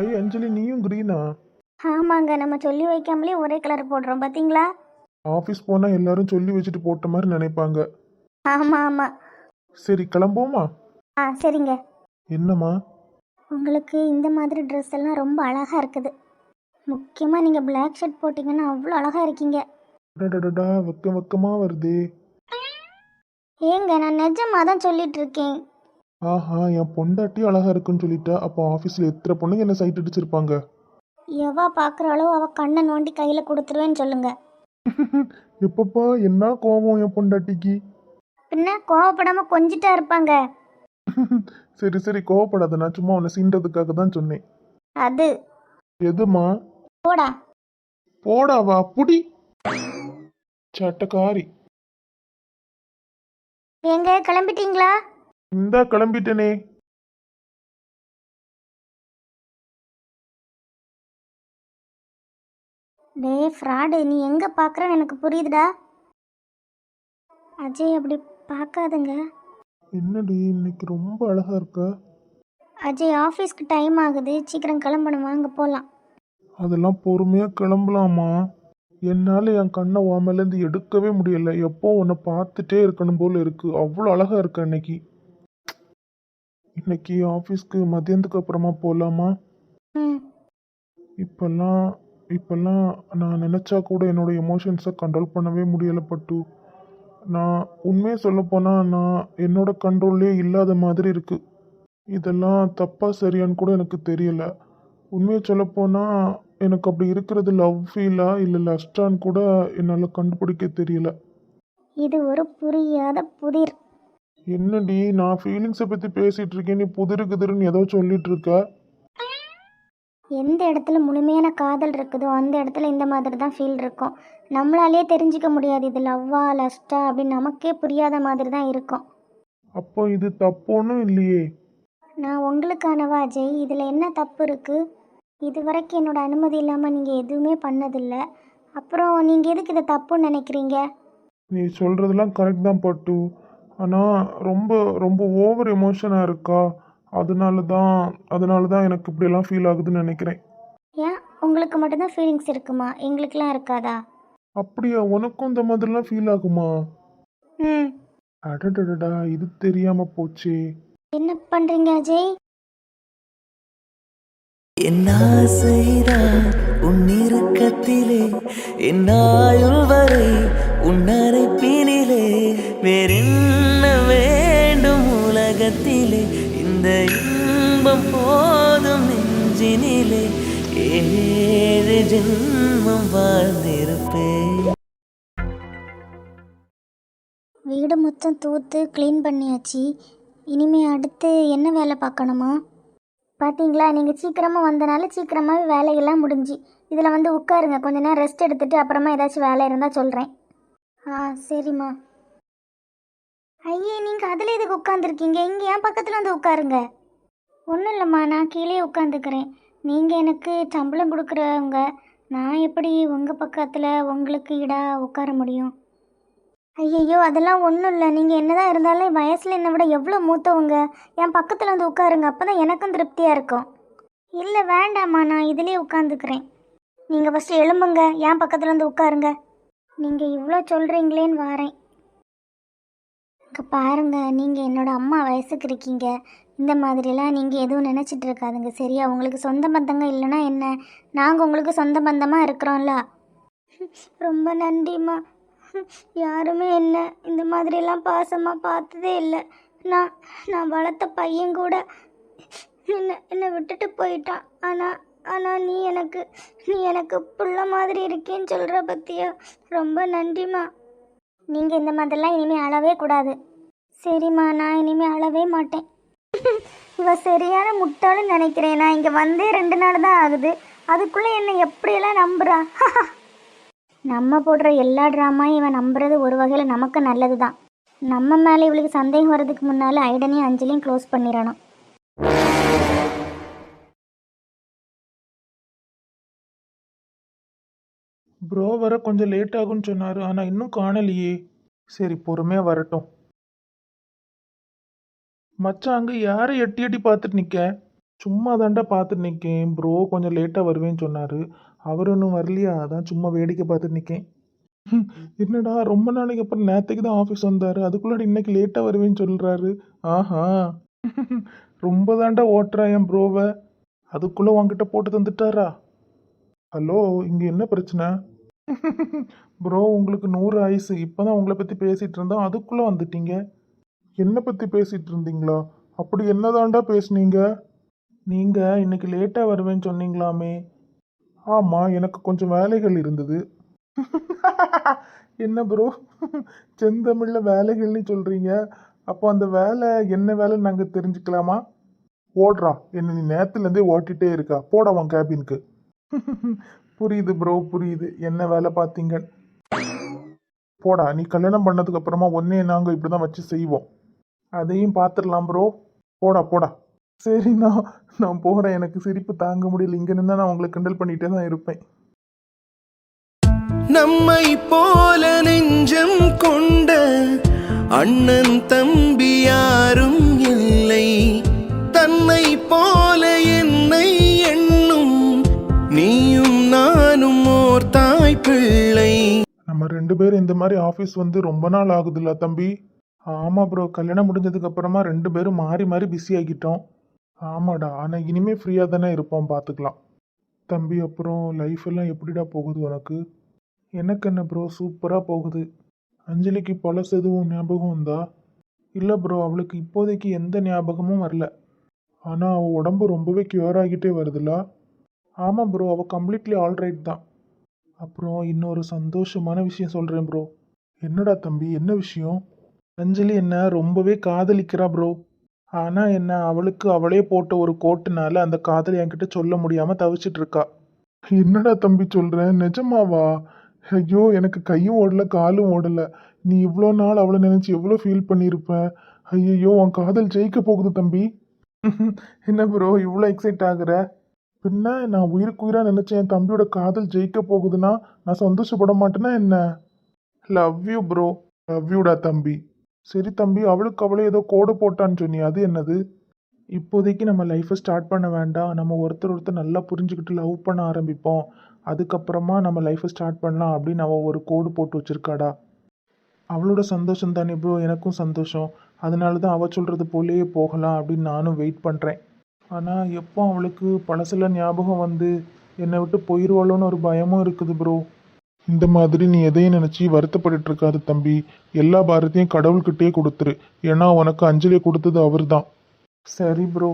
ஐ அஞ்சலி நீயும் க்ரீனா ஆமாங்க நம்ம சொல்லி வைக்காமலே ஒரே கலர் போடுறோம் பார்த்தீங்களா ஆஃபீஸ் போனால் எல்லாரும் சொல்லி வச்சுட்டு போட்ட மாதிரி நினைப்பாங்க. ஆமாம் ஆமாம் சரி கிளம்புவோமா? ஆ சரிங்க. என்னம்மா? உங்களுக்கு இந்த மாதிரி ட்ரெஸ் எல்லாம் ரொம்ப அழகாக இருக்குது. முக்கியமாக நீங்கள் பிளாக் ஷர்ட் போட்டிங்கன்னா அவ்வளோ அழகாக இருக்கீங்க. டடடடா வெக்க வெக்கமாக வருதே. ஏங்க நான் நிஜமாக தான் சொல்லிட்டு இருக்கேன். ஆஹா என் பொண்டாட்டி அழகா இருக்குன்னு சொல்லிட்டா அப்போ ஆஃபீஸில் எத்தனை பொண்ணுங்க என்ன சைட் அடிச்சிருப்பாங்க? எவா பார்க்குறாளோ அவள் கண்ணை நோண்டி கையில் கொடுத்துருவேன்னு சொல்லுங்க. எப்பப்பா என்ன கோவம் என் பொண்டாட்டிக்கு? பின்ன கோவப்படாமல் கொஞ்சிட்டா இருப்பாங்க. சரி சரி கோவப்படாத நான் சும்மா உன்னை சீண்டதுக்காக தான் சொன்னேன். அது. எதுமா? போடா. போடாவா புடி. சட்டக்காரி. ஏங்க கிளம்பிட்டீங்களா? இந்தா கிளம்பிட்டேனே. டேய் ஃப்ராடு நீ எங்கே பார்க்குறன்னு எனக்கு புரியுதுடா. அஜய் அப்படி பார்க்காதுங்க என்னடி இன்னைக்கு ரொம்ப அழகா இருக்க? அஜய் ஆஃபீஸ்க்கு டைம் ஆகுது. சீக்கிரம் கிளம்பணும். வாங்க போகலாம் அதெல்லாம் பொறுமையா கிளம்பலாமா? என்னால் என் கண்ணை உன் எடுக்கவே முடியல. எப்போ உன்னை பார்த்துட்டே இருக்கணும் போல இருக்கு. அவ்வளோ அழகா இருக்க இன்னைக்கு. இன்னைக்கு ஆஃபீஸ்க்கு மதியானத்துக்கு அப்புறமா போகலாமா இப்பெல்லாம் இப்பெல்லாம் நான் நினச்சா கூட என்னோட எமோஷன்ஸை கண்ட்ரோல் பண்ணவே முடியல பட்டு. நான் உண்மையை சொல்லப்போனால் நான் என்னோட கண்ட்ரோல்லே இல்லாத மாதிரி இருக்கு. இதெல்லாம் தப்பா சரியான்னு கூட எனக்கு தெரியல. உண்மையை சொல்லப்போனால் எனக்கு அப்படி இருக்கிறது லவ் ஃபீலா இல்லை லஸ்டான்னு கூட என்னால் கண்டுபிடிக்க தெரியல. இது ஒரு புரியாத புதிர். என்னடி நான் ஃபீலிங்ஸை பற்றி பேசிகிட்டு இருக்கேன் நீ புதிரு குதிருன்னு ஏதோ சொல்லிட்டு இருக்க எந்த இடத்துல முழுமையான காதல் இருக்குதோ அந்த இடத்துல இந்த மாதிரி தான் ஃபீல் இருக்கும். நம்மளாலே தெரிஞ்சுக்க முடியாது இது லவ்வா லஸ்டா அப்படின்னு நமக்கே புரியாத மாதிரி தான் இருக்கும். அப்போ இது தப்போன்னும் இல்லையே. நான் உங்களுக்கானவா அஜய்? இதில் என்ன தப்பு இருக்குது இது வரைக்கும் என்னோட அனுமதி இல்லாமல் நீங்கள் எதுவுமே பண்ணதில்லை. அப்புறம் நீங்கள் எதுக்கு இதை தப்புன்னு நினைக்கிறீங்க? நீ சொல்கிறதெல்லாம் கரெக்ட் தான் பட்டு. ஆனால் ரொம்ப ரொம்ப ஓவர் எமோஷனாக இருக்கா? அதனால தான் அதனால தான் எனக்கு இப்படியெல்லாம் ஃபீல் ஆகுதுன்னு நினைக்கிறேன். ஏன்? உங்களுக்கு மட்டும்தான் ஃபீலிங்ஸ் இருக்குமா? எங்களுக்கெலாம் இருக்காதா? அப்படியா? உனக்கும் இந்த மாதிரிலாம் ஃபீல் ஆகுமா? ம். அடடடடா இது தெரியாமல் போச்சே. என்ன பண்ணுறீங்க அஜய்? என் ஆசைதான் உன் இறுக்கத்திலே என் ஆயுள் வரை உன் ஜென்மம் போதும் நெஞ்சினிலே. ஏழு ஜென்மம் வாழ்ந்திருப்பேன். வீடு மொத்தம் தூத்து க்ளீன் பண்ணியாச்சு. இனிமே அடுத்து என்ன வேலை பார்க்கணுமா? பார்த்தீங்களா? நீங்கள் சீக்கிரமாக வந்தனால சீக்கிரமாகவே வேலையெல்லாம் முடிஞ்சு. இதில் வந்து உட்காருங்க. கொஞ்ச நேரம் ரெஸ்ட் எடுத்துட்டு அப்புறமா ஏதாச்சும் வேலை இருந்தால் சொல்கிறேன் ஆ சரிம்மா. ஐயே நீங்கள் அதில் எதுக்கு உட்காந்துருக்கீங்க இங்கே என் பக்கத்தில் வந்து உட்காருங்க. ஒன்றும் இல்லைம்மா நான் கீழே உட்காந்துக்கிறேன் நீங்கள் எனக்கு சம்பளம் கொடுக்குறவங்க நான் எப்படி உங்கள் பக்கத்தில் உங்களுக்கு இடா உட்கார முடியும்? ஐயையோ அதெல்லாம் ஒன்றும் இல்லை. நீங்கள் என்னதான் இருந்தாலும் வயசில் என்னை விட எவ்வளோ மூத்தவங்க? என் பக்கத்தில் வந்து உட்காருங்க அப்போ தான் எனக்கும் திருப்தியாக இருக்கும். இல்லை வேண்டாம்மா நான் இதிலே உட்காந்துக்கிறேன் நீங்கள் ஃபஸ்ட்டு எழும்புங்க என் பக்கத்தில் வந்து உட்காருங்க. நீங்கள் இவ்வளோ சொல்கிறீங்களேன்னு வாரேன். இங்கே நீங்கள் என்னோடய அம்மா வயசுக்கு இருக்கீங்க. இந்த மாதிரிலாம் நீங்கள் எதுவும் நினச்சிட்டு இருக்காதுங்க சரியா? உங்களுக்கு சொந்த பந்தங்க இல்லைன்னா என்ன? நாங்கள் உங்களுக்கு சொந்த பந்தமாக இருக்கிறோம்ல. ரொம்ப நன்றிம்மா. யாருமே என்ன இந்த மாதிரிலாம் பாசமாக பார்த்ததே இல்லை. நான் நான் வளர்த்த பையன் கூட என்னை என்னை விட்டுட்டு போயிட்டான். ஆனால் ஆனால் நீ எனக்கு நீ எனக்கு புள்ள மாதிரி இருக்கேன்னு சொல்கிற பற்றியா ரொம்ப நன்றிம்மா. நீங்கள் இந்த மாதிரிலாம் இனிமேல் அழவே கூடாது. சரிம்மா நான் இனிமேல் அழவே மாட்டேன். இவ சரியான முட்டாளுன்னு நினைக்கிறேன். நான் இங்கே வந்தே ரெண்டு நாள் தான் ஆகுது. அதுக்குள்ளே என்னை எப்படியெல்லாம் நம்புறா? நம்ம போடுற எல்லா ட்ராமாயும் இவன் நம்புறது ஒரு வகையில் நமக்கு நல்லது தான் நம்ம மேலே இவளுக்கு சந்தேகம் வர்றதுக்கு முன்னால் ஐடனையும் அஞ்சலியும் க்ளோஸ் பண்ணிடணும். ப்ரோ வர கொஞ்சம் லேட் ஆகும்னு சொன்னார். ஆனால் இன்னும் காணலையே. சரி பொறுமையாக வரட்டும். மச்சான் அங்கே யாரை எட்டி எட்டி பார்த்துட்டு நிற்க சும்மா தாண்டா பார்த்துட்டு நிற்கேன் ப்ரோ கொஞ்சம் லேட்டாக வருவேன்னு சொன்னார். அவர் ஒன்றும் வரலையா? அதான் சும்மா வேடிக்கை பார்த்துட்டு நிற்கேன் என்னடா ரொம்ப நாளைக்கு அப்புறம் நேற்றுக்கு தான் ஆஃபீஸ் வந்தார். அதுக்குள்ளாடி இன்னைக்கு லேட்டாக வருவேன்னு சொல்கிறாரு ஆஹா. ரொம்ப தாண்டா ஓட்டுறா என் ப்ரோவை அதுக்குள்ளே உங்ககிட்ட போட்டு தந்துட்டாரா? ஹலோ இங்கே என்ன பிரச்சனை? ப்ரோ உங்களுக்கு நூறு ஆயுசு. இப்போ தான் உங்களை பற்றி பேசிகிட்டு இருந்தோம். அதுக்குள்ளே வந்துட்டீங்க. என்னை பற்றி பேசிகிட்டு இருந்தீங்களா? அப்படி என்னதாண்டா பேசுனீங்க? நீங்கள் இன்னைக்கு லேட்டாக வருவேன்னு சொன்னீங்களாமே. ஆமாம் எனக்கு கொஞ்சம் வேலைகள் இருந்தது. என்ன ப்ரோ செந்தமிழில் வேலைகள்னு சொல்கிறீங்க அப்போ அந்த வேலை என்ன வேலைன்னு நாங்கள் தெரிஞ்சுக்கலாமா? ஓடுறா. என்ன நீ நேரத்துலேருந்தே ஓட்டிகிட்டே இருக்கா. போடா கேபினுக்கு புரியுது ப்ரோ புரியுது. என்ன வேலை பார்த்தீங்க? போடா நீ கல்யாணம் பண்ணதுக்கு அப்புறமா ஒன்னே நாங்கள் இப்படி தான் வச்சு செய்வோம். அதையும் பார்த்துடலாம் ப்ரோ போடா போடா. சரி நான் போகிறேன் எனக்கு சிரிப்பு தாங்க முடியல. இங்கே நின்னா நான் உங்களை கிண்டல் பண்ணிகிட்டே தான் இருப்பேன். நம்மை போல நெஞ்சம் கொண்ட அண்ணன் தம்பி யாரும் இல்லை. தன்னை போல என்னை எண்ணும் நீயும் நானும் ஓர் தாய் பிள்ளை. நம்ம ரெண்டு பேரும் இந்த மாதிரி ஆஃபீஸ் வந்து ரொம்ப நாள் ஆகுதுல்ல தம்பி? ஆமாம் ப்ரோ கல்யாணம் முடிஞ்சதுக்கப்புறமா ரெண்டு பேரும் மாறி மாறி பிஸி ஆகிட்டோம். ஆமாடா. ஆனால் இனிமேல் ஃப்ரீயாக தானே இருப்போம் பார்த்துக்கலாம் தம்பி அப்புறம் லைஃப் எல்லாம் எப்படிடா போகுது உனக்கு? எனக்கு என்ன ப்ரோ சூப்பராக போகுது. அஞ்சலிக்கு பழசு எதுவும் ஞாபகம் வந்தா? இல்லை ப்ரோ அவளுக்கு இப்போதைக்கு எந்த ஞாபகமும் வரல. ஆனால் அவள் உடம்பு ரொம்பவே க்யூர் ஆகிட்டே வருதுல்ல ஆமாம் ப்ரோ அவள் கம்ப்ளீட்லி ஆல்ரைட் தான். அப்புறம் இன்னொரு சந்தோஷமான விஷயம் சொல்கிறேன் ப்ரோ என்னடா தம்பி? என்ன விஷயம்? அஞ்சலி என்ன ரொம்பவே காதலிக்கிறா ப்ரோ ஆனால் என்ன அவளுக்கு அவளே போட்ட ஒரு கோட்டுனால அந்த காதல் என்கிட்ட சொல்ல முடியாமல் தவிச்சிட்டு இருக்கா. என்னடா தம்பி சொல்கிறேன் நிஜமாவா? ஐயோ எனக்கு கையும் ஓடல காலும் ஓடல. நீ இவ்வளோ நாள் அவளை நினச்சி எவ்வளோ ஃபீல் பண்ணியிருப்ப ஐயோ உன் காதல் ஜெயிக்க போகுது தம்பி. என்ன ப்ரோ இவ்வளோ எக்ஸைட் ஆகுற? பின்ன நான் உயிருக்கு உயிராக நினச்சேன் என் தம்பியோட காதல் ஜெயிக்க போகுதுன்னா நான் சந்தோஷப்பட மாட்டேன்னா என்ன? லவ் யூ ப்ரோ லவ் யூடா தம்பி. சரி தம்பி அவளுக்கு அவளே ஏதோ கோடு போட்டான்னு சொன்னி அது என்னது? இப்போதைக்கு நம்ம லைஃப்பை ஸ்டார்ட் பண்ண வேண்டாம். நம்ம ஒருத்தர் ஒருத்தர் நல்லா புரிஞ்சுக்கிட்டு லவ் பண்ண ஆரம்பிப்போம். அதுக்கப்புறமா நம்ம லைஃப்பை ஸ்டார்ட் பண்ணலாம் அப்படின்னு அவள் ஒரு கோடு போட்டு வச்சிருக்காடா. அவளோட சந்தோஷம் தானே ப்ரோ எனக்கும் சந்தோஷம். அதனால தான் அவள் சொல்கிறது போலேயே போகலாம் அப்படின்னு நானும் வெயிட் பண்ணுறேன் ஆனால் எப்போ அவளுக்கு பழசில் ஞாபகம் வந்து என்னை விட்டு போயிடுவாளோன்னு ஒரு பயமும் இருக்குது ப்ரோ இந்த மாதிரி நீ எதையும் நினச்சி வருத்தப்பட்டு இருக்காது தம்பி. எல்லா பாரத்தையும் கடவுள்கிட்டயே கொடுத்துரு. ஏன்னா உனக்கு அஞ்சலி கொடுத்தது அவர் தான் சரி ப்ரோ